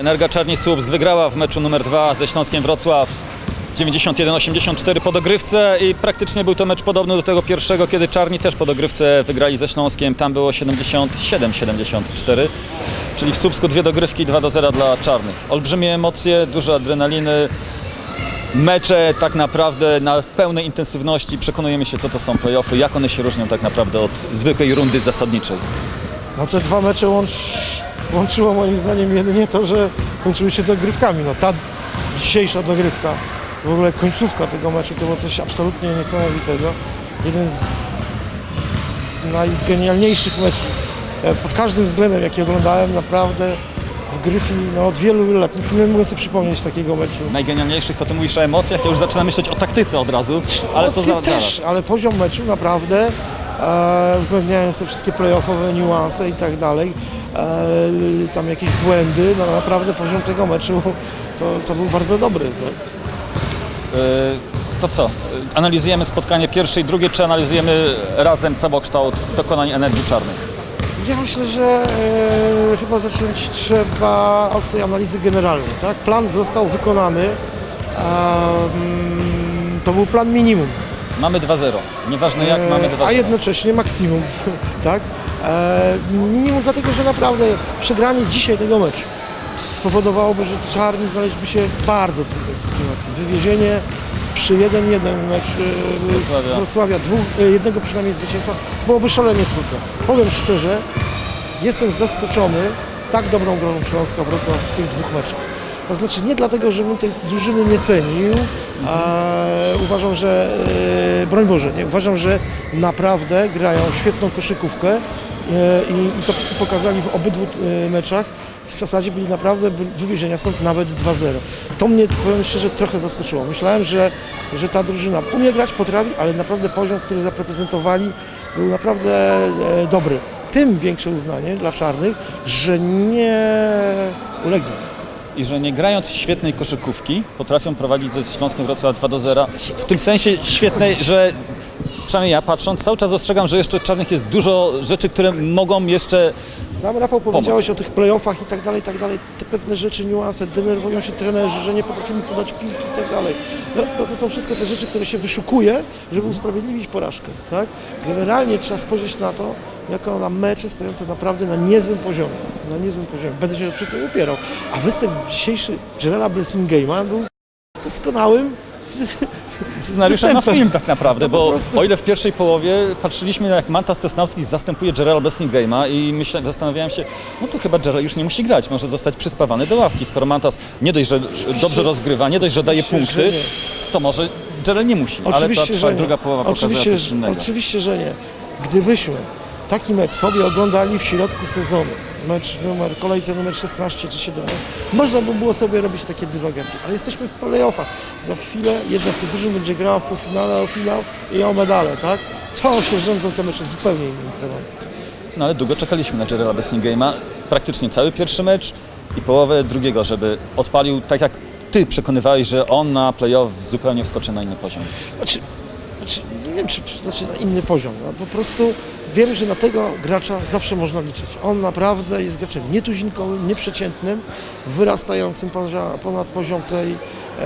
Energa Czarni Słupsk wygrała w meczu numer 2 ze Śląskiem Wrocław 91-84 po dogrywce i praktycznie był to mecz podobny do tego pierwszego, kiedy Czarni też po dogrywce wygrali ze Śląskiem. Tam było 77-74, czyli w Słupsku dwie dogrywki 2 do 0 dla Czarnych. Olbrzymie emocje, dużo adrenaliny. Mecze tak naprawdę na pełnej intensywności. Przekonujemy się, co to są playoffy, jak one się różnią tak naprawdę od zwykłej rundy zasadniczej. No te dwa mecze łącz, łączyło moim zdaniem jedynie to, że kończyły się dogrywkami. No ta dzisiejsza dogrywka, w ogóle końcówka tego meczu to było coś absolutnie niesamowitego. Jeden z najgenialniejszych meczów pod każdym względem, jaki oglądałem, naprawdę w Gryfi no, od wielu lat. Nie mogę sobie przypomnieć takiego meczu. Najgenialniejszych to ty mówisz o emocjach, ja już zaczynam myśleć o taktyce od razu, ale to za, też, zaraz. ale poziom meczu naprawdę, e, uwzględniając te wszystkie playoffowe niuanse i tak dalej, tam jakieś błędy, no naprawdę poziom tego meczu to, to był bardzo dobry. Tak? Y, To co? Analizujemy spotkanie pierwsze i drugie, czy analizujemy razem całokształt dokonań energii czarnych? Ja myślę, że e, chyba zacząć trzeba od tej analizy generalnej. Tak? Plan został wykonany. to był plan minimum. Mamy 2-0. Nieważne jak, mamy 2-0. E, a jednocześnie maksimum, tak? E, minimum dlatego, że naprawdę przegranie dzisiaj tego meczu spowodowałoby, że Czarni znaleźliby się w bardzo trudnej sytuacji. Wywiezienie przy 1-1 mecz e, Z Wrocławia. z Wrocławia, dwóch, e, jednego przynajmniej zwycięstwa, byłoby szalenie trudno. Powiem szczerze, jestem zaskoczony tak dobrą grą Śląska Wrocław w tych dwóch meczach. To znaczy nie dlatego, żebym tej drużyny nie cenił, a uważam, że, broń Boże, nie, uważam, że naprawdę grają świetną koszykówkę i, i to pokazali w obydwu e, meczach. W zasadzie byli naprawdę wywiezienia stąd nawet 2-0. To mnie, powiem szczerze, trochę zaskoczyło. Myślałem, że, że ta drużyna umie grać, potrafi, ale naprawdę poziom, który zaprezentowali był naprawdę e, dobry. Tym większe uznanie dla czarnych, że nie ulegli. I że nie grając świetnej koszykówki, potrafią prowadzić ze Śląskiem Wrocław 2 do 0. W tym sensie świetnej, że przynajmniej ja patrząc, cały czas dostrzegam, że jeszcze czarnych jest dużo rzeczy, które mogą jeszcze Sam Rafał powiedziałeś o tych playoffach i tak dalej, i tak dalej. Te pewne rzeczy, niuanse, denerwują się trenerzy, że nie potrafimy podać piłki i tak dalej. No, no to są wszystko te rzeczy, które się wyszukuje, żeby usprawiedliwić porażkę. Tak? Generalnie trzeba spojrzeć na to, jako na mecze stojące naprawdę na niezłym poziomie. Na niezłym poziomie. Będę się przy tym upierał. A występ dzisiejszy Gerala Blessingame'a był doskonałym scenariusza na film tak naprawdę, No bo o ile w pierwszej połowie patrzyliśmy jak Mantas Tesnowski zastępuje Gerala Blessingama i myślę, zastanawiałem się, no to chyba Gerald już nie musi grać, może zostać przyspawany do ławki, skoro Mantas nie dość, że dobrze rozgrywa, nie dość, że daje Oczywiście, punkty, to może Gerald nie musi, ale ta Oczywiście, trwa, druga połowa oczywiście, coś innego. Oczywiście, że nie. Gdybyśmy taki mecz sobie oglądali w środku sezonu, mecz numer, kolejce numer 16 czy 17, można by było sobie robić takie dywagacje, ale jesteśmy w playoffach. Za chwilę jedna z tych drużyn będzie grała w półfinale, o finał i o medale, tak? To się rządzą te mecze zupełnie innymi prawami. No ale długo czekaliśmy na Gerala Blessingama, praktycznie cały pierwszy mecz i połowę drugiego, żeby odpalił tak jak ty przekonywałeś, że on na playoff zupełnie wskoczy na inny poziom. Znaczy, znaczy, nie wiem, czy znaczy na inny poziom. No, po prostu wiem, że na tego gracza zawsze można liczyć. On naprawdę jest graczem nietuzinkowym, nieprzeciętnym, wyrastającym ponad poziom tej, e,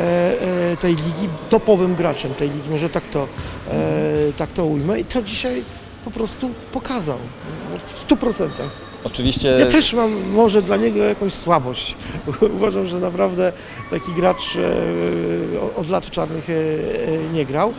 e, tej ligi, topowym graczem tej ligi, może tak to, e, tak to ujmę. I to dzisiaj po prostu pokazał w stu procentach. Oczywiście Ja też mam może dla niego jakąś słabość. Uważam, że naprawdę taki gracz od lat w czarnych nie grał.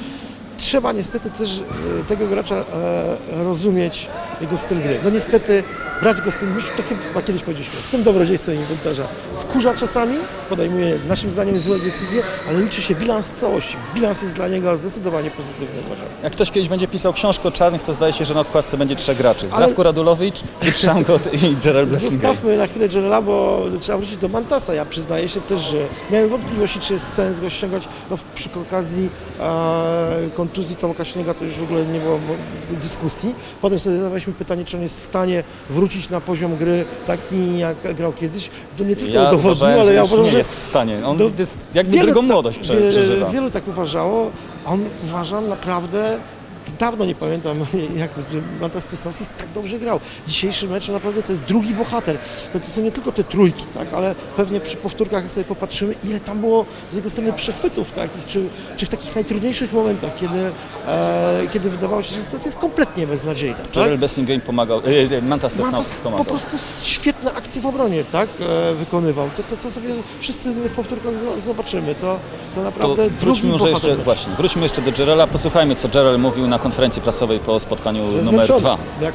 Trzeba niestety też e, tego gracza e, rozumieć, jego styl gry. No niestety brać go z tym, już to chyba kiedyś powiedzieliśmy, z tym dobrodziejstwem inwentarza. Wkurza czasami, podejmuje naszym zdaniem złe decyzje, ale liczy się bilans w całości. Bilans jest dla niego zdecydowanie pozytywny, uważam. Jak ktoś kiedyś będzie pisał książkę o czarnych, to zdaje się, że na okładce będzie trzech graczy. Zdrawko Radulowicz, Szamgot i Gerald Blessingame. Zostawmy na chwilę Gerela, bo trzeba wrócić do Mantasa. Ja przyznaję się też, że miałem wątpliwości, czy jest sens go ściągać. No, przy okazji e, kontuzji Tomka Śniega to już w ogóle nie było dyskusji. Potem sobie zadawaliśmy pytanie, czy on jest w stanie wrócić na poziom gry taki, jak grał kiedyś. To nie tylko Ja udowodnił, ale ja uważam, nie że jest w stanie. On jest jakby wielu drugą młodość prze, przeżywa. Wielu tak uważało. On uważam naprawdę dawno nie pamiętam, jak Mantas Cestowski tak dobrze grał. Dzisiejszy mecz naprawdę to jest drugi bohater. To, to są nie tylko te trójki, tak, ale pewnie przy powtórkach sobie popatrzymy, ile tam było z jego strony przechwytów takich, czy, czy w takich najtrudniejszych momentach, kiedy, e, kiedy wydawało się, że sytuacja jest kompletnie beznadziejna. Tak? Bessingame pomagał, e, e, Mantas Sosnowski Mantas po pomagał. prostu świetne akcje w obronie tak, e, wykonywał. To, to, to sobie wszyscy w powtórkach zo- zobaczymy. To, to To naprawdę drugi wróćmy może bohater jeszcze, właśnie, wróćmy jeszcze do Jarrella, posłuchajmy co Jarrell mówił na konferencji prasowej po spotkaniu Że numer zmęczony, dwa. Jak,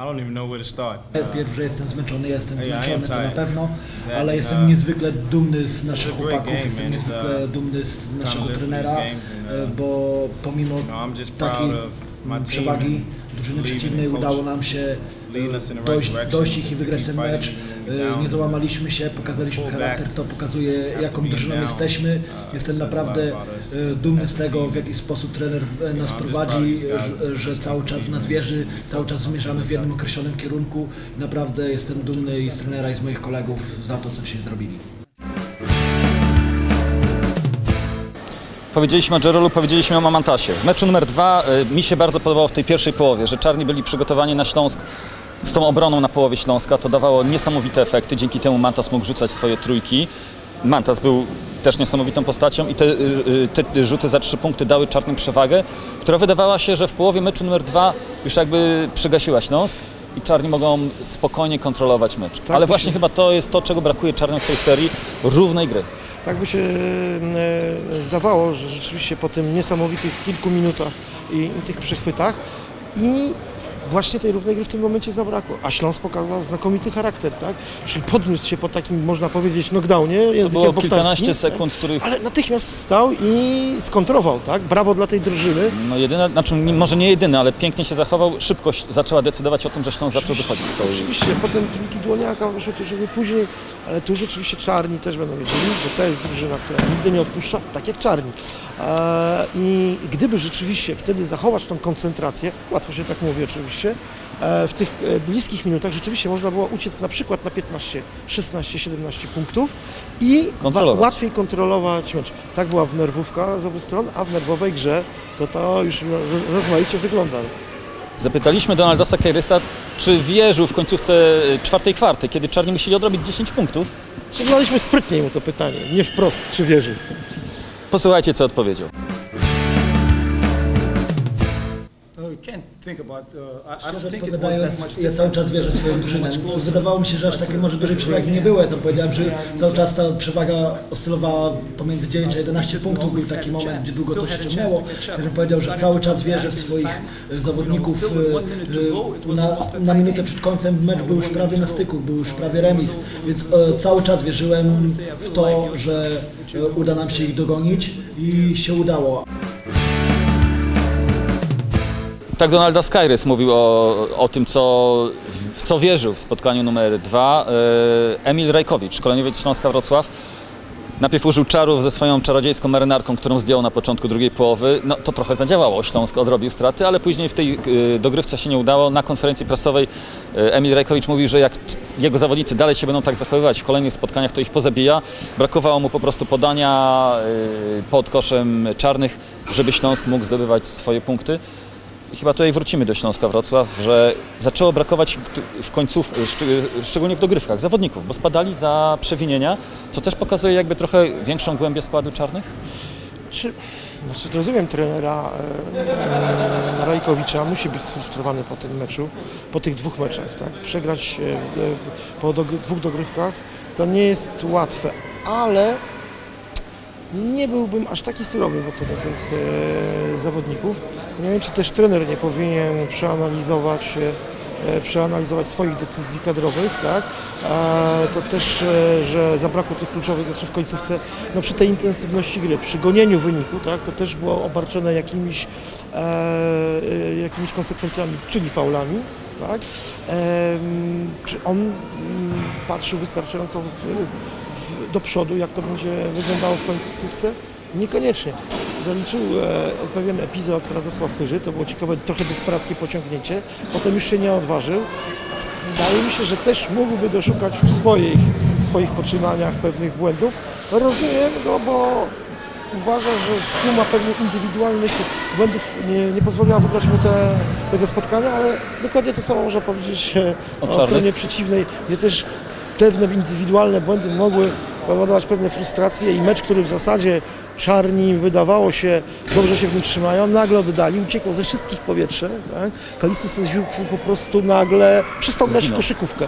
I don't even know where to start. Pierwszy, że jestem zmęczony, jestem Hey, I am zmęczony, to na tired. pewno, That, ale uh, jestem niezwykle dumny z naszych great chłopaków, game, jestem man. It's, niezwykle uh, dumny z naszego for trenera, games and, uh, bo pomimo I'm just proud takiej of my team przewagi and drużyny przeciwnej coach udało nam się dojść, ich i wygrać ten mecz. down. Nie załamaliśmy się, pokazaliśmy charakter, to pokazuje jaką drużyną jesteśmy. uh, Jestem naprawdę as- dumny z tego, w jaki sposób trener e, nas prowadzi, że cały czas w nas wierzy, cały czas zmierzamy w jednym określonym kierunku. Naprawdę jestem dumny i z trenera i z moich kolegów za to, co się zrobili. Powiedzieliśmy o Jarrellu, powiedzieliśmy o Mamantasie. W meczu numer dwa y, mi się bardzo podobało w tej pierwszej połowie, że Czarni byli przygotowani na Śląsk z tą obroną na połowie Śląska. To dawało niesamowite efekty. Dzięki temu Mantas mógł rzucać swoje trójki. Mantas był też niesamowitą postacią i te, y, y, te rzuty za trzy punkty dały Czarnym przewagę, która wydawała się, że w połowie meczu numer dwa już jakby przygasiła Śląsk i Czarni mogą spokojnie kontrolować mecz. Ale by właśnie się- chyba to jest to, czego brakuje Czarnym w tej serii, równej gry. Tak by się e, zdawało, że rzeczywiście po tym niesamowitych kilku minutach i, i tych przechwytach i właśnie tej równej gry w tym momencie zabrakło. A Śląsk pokazał znakomity charakter, tak? Czyli podniósł się po takim, można powiedzieć, knockdownie To językiem było boktarskim, kilkanaście tak? sekund, których Ale natychmiast wstał i skontrował, tak? Brawo dla tej drużyny. No jedyne, znaczy może nie jedyny, ale pięknie się zachował. Szybkość zaczęła decydować o tym, że Śląsk zaczął wychodzić z tej... Oczywiście, potem trójki Dłoniaka wyszły to, żeby później, ale tu rzeczywiście Czarni też będą wiedzieli, że to jest drużyna, która nigdy nie odpuszcza, tak jak Czarni. E, I gdyby rzeczywiście wtedy zachować tą koncentrację, łatwo się tak mówi oczywiście, e, w tych e, bliskich minutach rzeczywiście można było uciec na przykład na 15, 16, 17 punktów i Kontrolować. wa- łatwiej kontrolować mecz. Tak była w nerwówka z obu stron, a w nerwowej grze to to już ro- rozmaicie wygląda. Zapytaliśmy Donalda Sakairysa, czy wierzył w końcówce e, czwartej kwarty, kiedy Czarni musieli odrobić 10 punktów. Zadaliśmy sprytniej mu to pytanie, nie wprost, czy wierzy. Posłuchajcie, co odpowiedział. Can't think about. Uh, I, I don't Szczerze think it was that odpowiadając, much ja cały czas wierzę w swoją drużynę. Wydawało mi się, że aż takiej może dużej przewagi nie było. Ja tam powiedziałem, że cały czas ta przewaga oscylowała pomiędzy 9 a 11 punktów. Był taki moment, gdzie długo to się ciągnęło. Też powiedział, że cały czas wierzę w swoich e, zawodników. E, e, Na, na minutę przed końcem mecz był już prawie na styku, był już prawie remis. Więc e, cały czas wierzyłem w to, że e, uda nam się ich dogonić i się udało. Tak Donalda Skyrys mówił o, o tym, co, w co wierzył w spotkaniu numer dwa. E, Emil Rajkowicz, szkoleniowiec Śląska Wrocław. Najpierw użył czarów ze swoją czarodziejską marynarką, którą zdjął na początku drugiej połowy. No to trochę zadziałało, Śląsk odrobił straty, ale później w tej e, dogrywce się nie udało. Na konferencji prasowej e, Emil Rajkowicz mówi, że jak jego zawodnicy dalej się będą tak zachowywać w kolejnych spotkaniach, to ich pozabija. Brakowało mu po prostu podania pod koszem czarnych, żeby Śląsk mógł zdobywać swoje punkty. Chyba tutaj wrócimy do Śląska Wrocław, że zaczęło brakować w, w końców, szcz- szczególnie w dogrywkach, zawodników, bo spadali za przewinienia, co też pokazuje jakby trochę większą głębię składu czarnych. Czy, znaczy, rozumiem trenera e, e, Rajkowicza, musi być sfrustrowany po tym meczu, po tych dwóch meczach. Tak? Przegrać e, e, po dog- dwóch dogrywkach to nie jest łatwe, ale nie byłbym aż taki surowy w ocenie tych e, zawodników. Nie wiem, czy też trener nie powinien przeanalizować e, przeanalizować swoich decyzji kadrowych, tak? To też, e, że zabrakło tych kluczowych rzeczy w końcówce, no przy tej intensywności gry, przy gonieniu wyniku, tak? To też było obarczone jakimiś, e, jakimiś konsekwencjami, czyli faulami, tak? Czy on mm, patrzył wystarczająco w, w, do przodu, jak to będzie wyglądało w końcówce? Niekoniecznie. Zaliczył e, pewien epizod Radosław Chyży, to było ciekawe, trochę desperackie pociągnięcie, potem już się nie odważył. Wydaje mi się, że też mógłby doszukać w swoich, w swoich poczynaniach pewnych błędów. Rozumiem go, bo uważa, że suma pewnie indywidualnych błędów nie, nie pozwoliła wygrać mu te, tego spotkania, ale dokładnie to samo można powiedzieć O o, stronie przeciwnej, gdzie też pewne indywidualne błędy mogły powodować pewne frustracje i mecz, który w zasadzie czarni wydawało się dobrze się w nim trzymają, nagle oddali, uciekło ze wszystkich powietrze. Tak? Kalistus Ziółku po prostu nagle przestał grać w koszykówkę.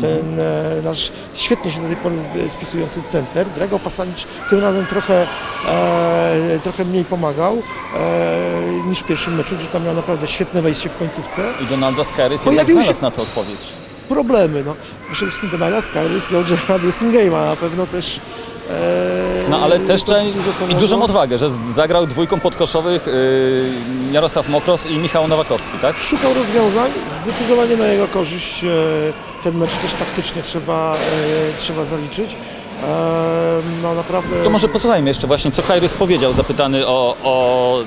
Ten e, nasz świetnie się do tej pory spisujący center. Drago Pasalic tym razem trochę, e, trochę mniej pomagał e, niż w pierwszym meczu, gdzie tam miał naprawdę świetne wejście w końcówce. I Donalda Scarys jednak Pojawiły się- na to odpowiedź. Problemy, no. Przede wszystkim Donald Skyrys miał Jeffra Blessingame'a, na pewno też No ale też to trzeba dużo i dużą odwagę, że zagrał dwójką podkoszowych yy, Jarosław Mokros i Michał Nowakowski, tak? Szukał rozwiązań, zdecydowanie na jego korzyść e, ten mecz też taktycznie trzeba, e, trzeba zaliczyć. E, No naprawdę... To może posłuchajmy jeszcze właśnie, co Kajrys powiedział, zapytany o, o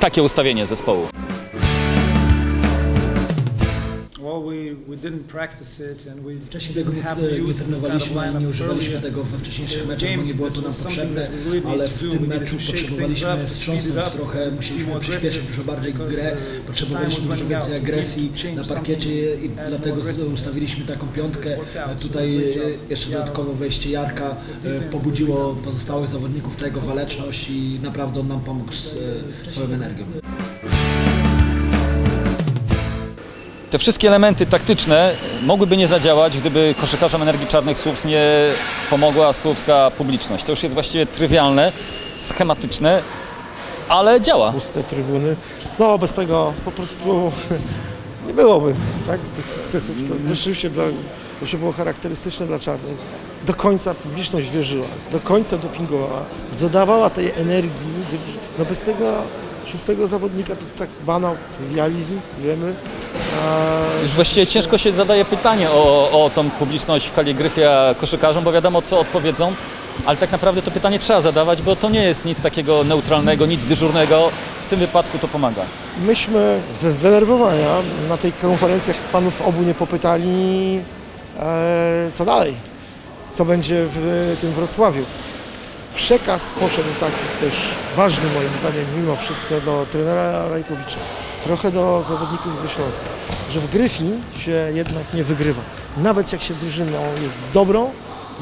takie ustawienie zespołu. We, didn't practice it and we Wcześniej tego didn't nie, have to nie use this kind of trenowaliśmy, lineup nie używaliśmy earlier. tego we wcześniejszych meczach, bo nie było to nam potrzebne, ale w tym meczu potrzebowaliśmy wstrząsnąć trochę, musieliśmy przyspieszyć dużo bardziej grę, uh, potrzebowaliśmy dużo więcej agresji na parkiecie i dlatego ustawiliśmy taką piątkę. Tutaj e, jeszcze dodatkowo wejście Jarka e, pobudziło pozostałych zawodników tego waleczność i naprawdę on nam pomógł z e, swoją energią. Te wszystkie elementy taktyczne mogłyby nie zadziałać, gdyby koszykarzom Energii Czarnych Słupsk nie pomogła słupska publiczność. To już jest właściwie trywialne, schematyczne, ale działa. puste trybuny. No bez tego po prostu nie byłoby tak, tych sukcesów. To rzeczywiście dla, to było charakterystyczne dla czarnych. Do końca publiczność wierzyła, do końca dopingowała, dodawała tej energii. No bez tego szóstego zawodnika to tak banał, trivializm, wiemy. Już właściwie ciężko się zadaje pytanie o, o tą publiczność w Kaligryfia koszykarzom, bo wiadomo co odpowiedzą, ale tak naprawdę to pytanie trzeba zadawać, bo to nie jest nic takiego neutralnego, nic dyżurnego. W tym wypadku to pomaga. Myśmy ze zdenerwowania na tej konferencjach panów obu nie popytali, e, co dalej, co będzie w tym Wrocławiu. Przekaz poszedł taki też ważny moim zdaniem mimo wszystko do trenera Rajkowicza, trochę do zawodników ze Śląska, że w Gryfi się jednak nie wygrywa. Nawet jak się drużyną jest dobrą,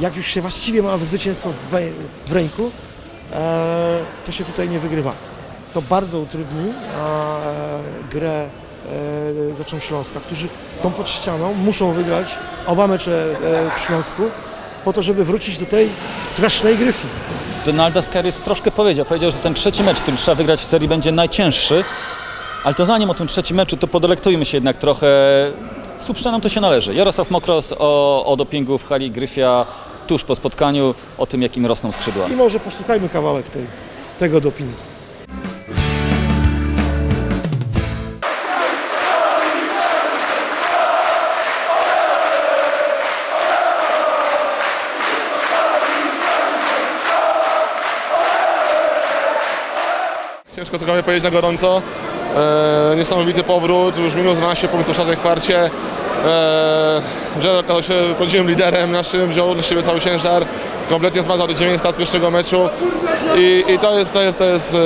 jak już się właściwie ma zwycięstwo w, w ręku, e, to się tutaj nie wygrywa. To bardzo utrudni e, grę e, graczom Śląska, którzy są pod ścianą, muszą wygrać oba mecze e, w Śląsku po to, żeby wrócić do tej strasznej Gryfi. Donalda Scarys troszkę powiedział, powiedział, że ten trzeci mecz, który trzeba wygrać w serii będzie najcięższy, ale to zanim o tym trzecim meczu, to podelektujmy się jednak trochę. Słupszczanom to się należy. Jarosław Mokros o, o dopingu w hali Gryfia tuż po spotkaniu, o tym jakim rosną skrzydła. I może posłuchajmy kawałek tej, tego dopingu. Ciężko cokolwiek powiedzieć na gorąco. E, niesamowity powrót, już minus 12 punktów w czwartej kwarcie. E, Gerard okazał się prawdziwym liderem naszym, wziął na siebie cały ciężar. Kompletnie zmazał do 9 stat z pierwszego meczu. I, i to jest, to jest, to jest e,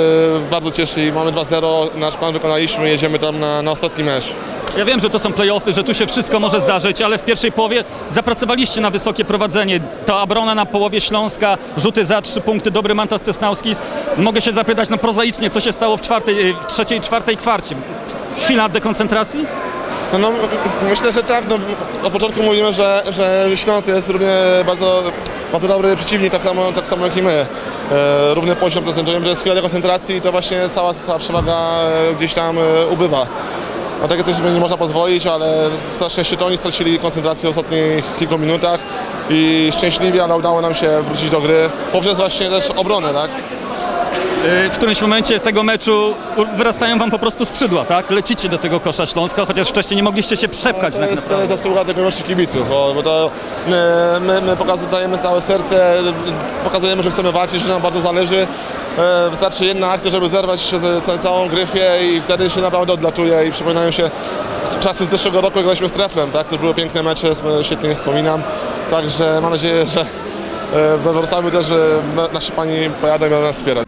bardzo cieszy. Mamy 2-0, nasz plan wykonaliśmy, jedziemy tam na, na ostatni mecz. Ja wiem, że to są playoffy, że tu się wszystko może zdarzyć, ale w pierwszej połowie zapracowaliście na wysokie prowadzenie. Ta obrona na połowie Śląska, rzuty za trzy punkty, dobry Mantas Cesnauskis. Mogę się zapytać no prozaicznie, co się stało w czwartej, y, trzeciej, czwartej kwarcie? Chwila dekoncentracji? No, no, myślę, że tak. No, od początku mówimy, że, że Śląsk jest równie bardzo, bardzo dobry przeciwnik, tak samo, tak samo jak i my. E, równy poziom prezentujemy, że jest chwila koncentracji i to właśnie cała, cała przewaga e, gdzieś tam e, ubywa. Na takie coś nie można pozwolić, ale szczęście to oni stracili koncentrację w ostatnich kilku minutach i szczęśliwie, ale udało nam się wrócić do gry poprzez właśnie też obronę, tak? Y, W którymś momencie tego meczu wyrastają wam po prostu skrzydła, tak? Lecicie do tego kosza Śląska, chociaż wcześniej nie mogliście się przepchać To tak jest e, zasługa tego naszych kibiców, bo, bo to my, my, my pokazujemy, całe serce, pokazujemy, że chcemy walczyć, że nam bardzo zależy. E, wystarczy jedna akcja, żeby zerwać się z całą gryfię i wtedy się naprawdę odlatuje i przypominają się czasy z zeszłego roku, graliśmy z Treflem, tak? Też były piękne mecze, świetnie wspominam. Także mam nadzieję, że e, we Wrocławiu też e, nasze pani pojadą i będą nas wspierać.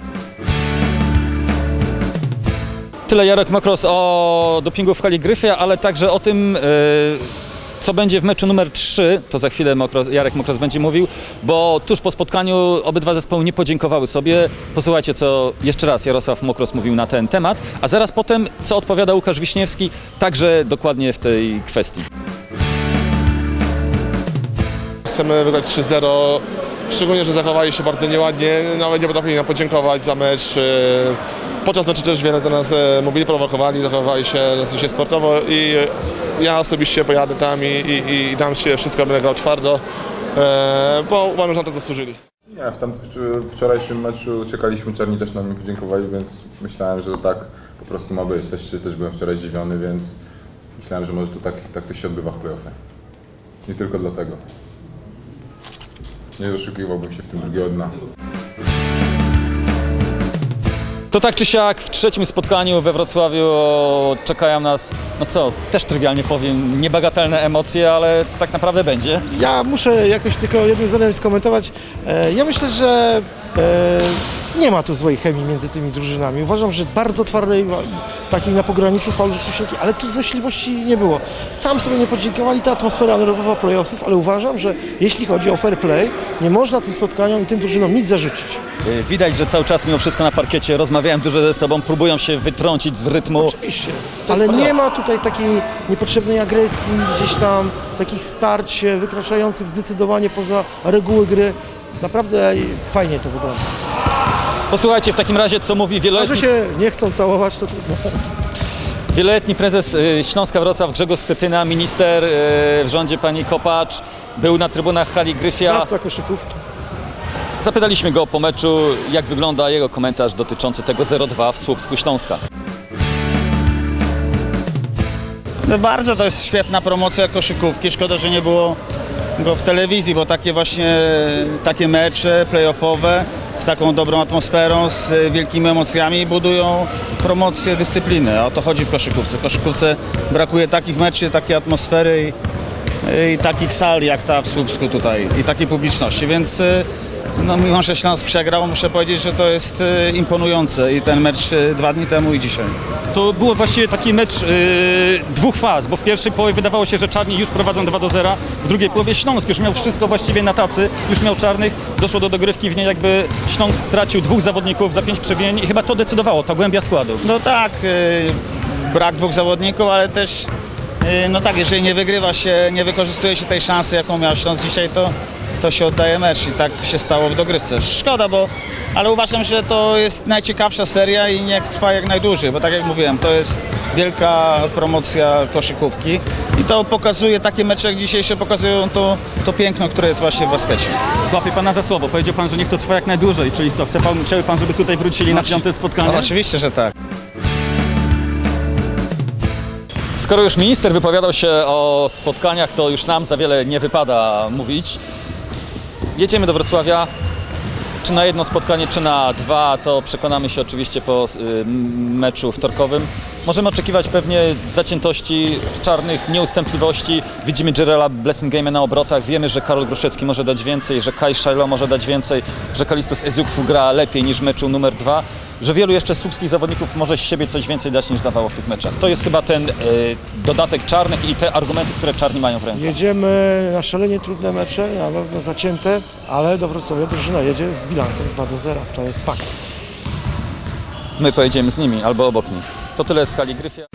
Tyle Jarek Makros o dopingu w hali Gryfia, ale także o tym, yy co będzie w meczu numer 3, to za chwilę Mokros, Jarek Mokros będzie mówił, bo tuż po spotkaniu obydwa zespoły nie podziękowały sobie. Posłuchajcie, co jeszcze raz Jarosław Mokros mówił na ten temat, a zaraz potem, co odpowiada Łukasz Wiśniewski, także dokładnie w tej kwestii. Chcemy wygrać 3-0, szczególnie, że zachowali się bardzo nieładnie, nawet nie potrafili nam podziękować za mecz. E, Podczas meczu też wiele do nas e, mówili, prowokowali, zachowywali się dosyć sportowo i ja osobiście pojadę tam i, i, i dam się wszystko, będę grał twardo, e, bo uważam, że na to zasłużyli. Nie, w wczor- wczorajszym meczu czekaliśmy, czarni też nam podziękowali, więc myślałem, że to tak po prostu ma być. Też, też byłem wczoraj zdziwiony, więc myślałem, że może to tak, tak to się odbywa w playoffie. Nie tylko dlatego. Nie doszukiwałbym się w tym drugiego dna. To tak czy siak w trzecim spotkaniu we Wrocławiu czekają nas, no co, też trywialnie powiem, niebagatelne emocje, ale tak naprawdę będzie. Ja muszę jakoś tylko jednym zdaniem skomentować. E, Ja myślę, że e, nie ma tu złej chemii między tymi drużynami. Uważam, że bardzo twardej, takiej na pograniczu faul rzeczywiście, ale tu złośliwości nie było. Tam sobie nie podziękowali, ta atmosfera nerwowa playoffów, ale uważam, że jeśli chodzi o fair play, nie można tym spotkaniom i tym drużynom nic zarzucić. Y, Widać, że cały czas mimo wszystko na parkiecie rozmawiałem dużo ze sobą, próbują się wytrącić z rytmu. Oczywiście. Ale nie ma tutaj takiej niepotrzebnej agresji, gdzieś tam takich starć e, wykraczających zdecydowanie poza reguły gry. Naprawdę fajnie to wygląda. Posłuchajcie w takim razie, co mówi wieloletni, się nie chcą całować, to trudno. wieloletni prezes y, Śląska Wrocław Grzegorz Stetyna, minister y, w rządzie pani Kopacz, był na trybunach hali Gryfia. Sprawca koszykówki. Zapytaliśmy go po meczu, jak wygląda jego komentarz dotyczący tego 0-2 w Słupsku Śląska. No bardzo to jest świetna promocja koszykówki. Szkoda, że nie było go w telewizji, bo takie właśnie takie mecze playoffowe z taką dobrą atmosferą, z wielkimi emocjami budują promocję dyscypliny. O to chodzi w koszykówce. W koszykówce brakuje takich meczy, takiej atmosfery i, i takich sal jak ta w Słupsku tutaj i takiej publiczności, więc e, no, mimo, że Śląsk przegrał, muszę powiedzieć, że to jest e, imponujące i ten mecz e, dwa dni temu i dzisiaj. To było właściwie taki mecz yy, dwóch faz, bo w pierwszej połowie wydawało się, że czarni już prowadzą 2 do 0, w drugiej połowie Śląsk już miał wszystko właściwie na tacy, już miał czarnych, doszło do dogrywki, w niej jakby Śląsk stracił dwóch zawodników za pięć przebień i chyba to decydowało, ta głębia składu. No tak, y, brak dwóch zawodników, ale też y, no tak, jeżeli nie wygrywa się, nie wykorzystuje się tej szansy, jaką miał Śląsk dzisiaj, to, to się oddaje mecz i tak się stało w dogrywce. Szkoda, bo ale uważam, że to jest najciekawsza seria i niech trwa jak najdłużej, bo tak jak mówiłem, to jest wielka promocja koszykówki i to pokazuje, takie mecze jak dzisiejsze pokazują to, to piękno, które jest właśnie w baskecie. Złapię pana za słowo, powiedział pan, że niech to trwa jak najdłużej, czyli co, chce pan, chciałby pan, żeby tutaj wrócili na piąte spotkanie? No, oczywiście, że tak. Skoro już minister wypowiadał się o spotkaniach, to już nam za wiele nie wypada mówić. Jedziemy do Wrocławia. Czy na jedno spotkanie, czy na dwa, to przekonamy się oczywiście po y, meczu wtorkowym. Możemy oczekiwać pewnie zaciętości, czarnych nieustępliwości. Widzimy Jerela Blessingame na obrotach. Wiemy, że Karol Gruszecki może dać więcej, że Kai Shiloh może dać więcej, że Kalistos Ezukwu gra lepiej niż w meczu numer dwa, że wielu jeszcze słupskich zawodników może z siebie coś więcej dać niż dawało w tych meczach. To jest chyba ten y, dodatek czarnych i te argumenty, które czarni mają w ręku. Jedziemy na szalenie trudne mecze, na pewno zacięte, ale do Wrocławia drużyna jedzie z bilansem 2 do 0. To jest fakt. My pojedziemy z nimi albo obok nich. To tyle z Kali Gryfia.